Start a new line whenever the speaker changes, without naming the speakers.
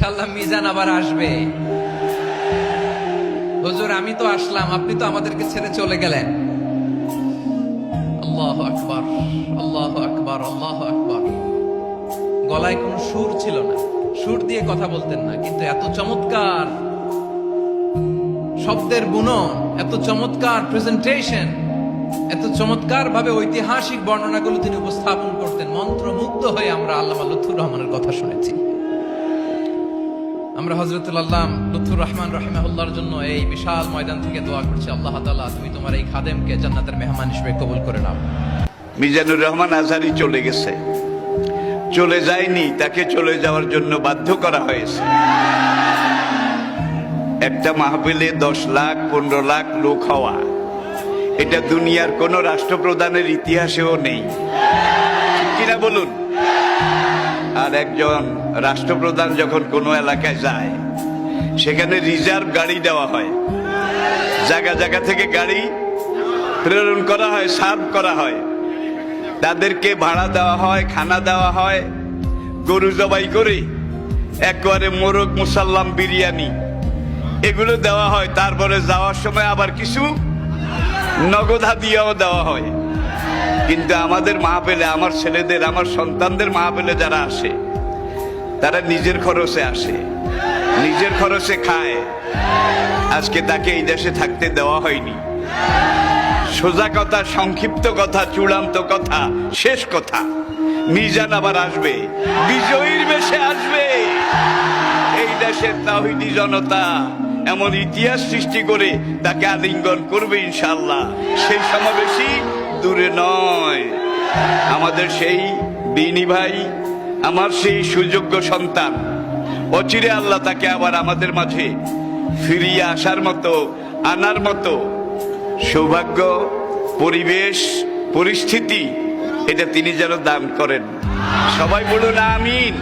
ইনশাল্লাহ মিজান আবার আসবে। হুজুর, আমি তো আসলাম, আপনি তো আমাদেরকে ছেড়ে চলে গেলেন। আল্লাহ আকবার আল্লাহ আকবার আল্লাহ আকবার। গলায় কোনো সুর ছিল না। সুর দিয়ে কথা বলতেন না, কিন্তু এত চমৎকার শব্দের বুনন এত চমৎকার প্রেজেন্টেশন এত চমৎকার ভাবে ঐতিহাসিক বর্ণনাগুলো তিনি উপস্থাপন করতেন। মন্ত্রমুগ্ধ হয়ে আমরা আল্লাহ লুথুর রহমানের কথা শুনেছি। আমরা হজরতুল আল্লাহ লুথুর রহমান রহিমাহুল্লাহর জন্য এই বিশাল ময়দান থেকে দোয়া করছি। আল্লাহ তাআলা, তুমি তোমার এই খাদেমকে জান্নাতের মেহমান হিসেবে কবুল করে নাও।
মিজানুর রহমান আজহারি চলে গেছে। চলে যায়নি, তাকে চলে যাওয়ার জন্য বাধ্য করা হয়েছে। একটা মাহফিলে দশ লাখ, পনেরো লাখ লোক হওয়া, এটা দুনিয়ার কোন রাষ্ট্রপ্রধানের ইতিহাসেও নেই। কিনা বলুন? আর একজন রাষ্ট্রপ্রধান যখন কোনো এলাকায় যায়, সেখানে রিজার্ভ গাড়ি দেওয়া হয়। জায়গা জায়গা থেকে গাড়ি প্রেরণ করা হয়, সার্ভ করা হয়। তাদেরকে ভাড়া দেওয়া হয়, খানা দেওয়া হয়, গরু জবাই করে একবারে মোরগ মুসাল্লাম বিরিয়ানি এগুলো দেওয়া হয়। তারপরে যাওয়ার সময় আবার কিছু নগদ হাদিয়াও দেওয়া হয়। কিন্তু আমাদের মাহফিলে আমার ছেলেদের, আমার সন্তানদের মাহফিলে যারা আসে, তারা নিজের খরচে আসে, নিজের খরচে খায়। আজকে তাকে এই দেশে থাকতে দেওয়া হয়নি। সোজা কথা, সংক্ষিপ্ত কথা, চূড়ান্ত কথা, শেষ কথা। মিজান আবার আসবে, বিজয়ীর বেশে আসবে। এই দেশের তাহিদি জনতা এমন ইতিহাস সৃষ্টি করে তাকে আলিঙ্গন করবে ইনশাল্লাহ সেই সমাবেশই দূরে নয়। আমাদের সেই বিনি ভাই, আমার সেই সুযোগ্য সন্তান। অচিরে আল্লাহ তাকে আবার আমাদের মাঝে ফিরিয়ে আসার মতো, আনার মতো সৌভাগ্য, পরিবেশ, পরিস্থিতি, এটা তিনি যেন দান করেন। সবাই বলুন, আমিন।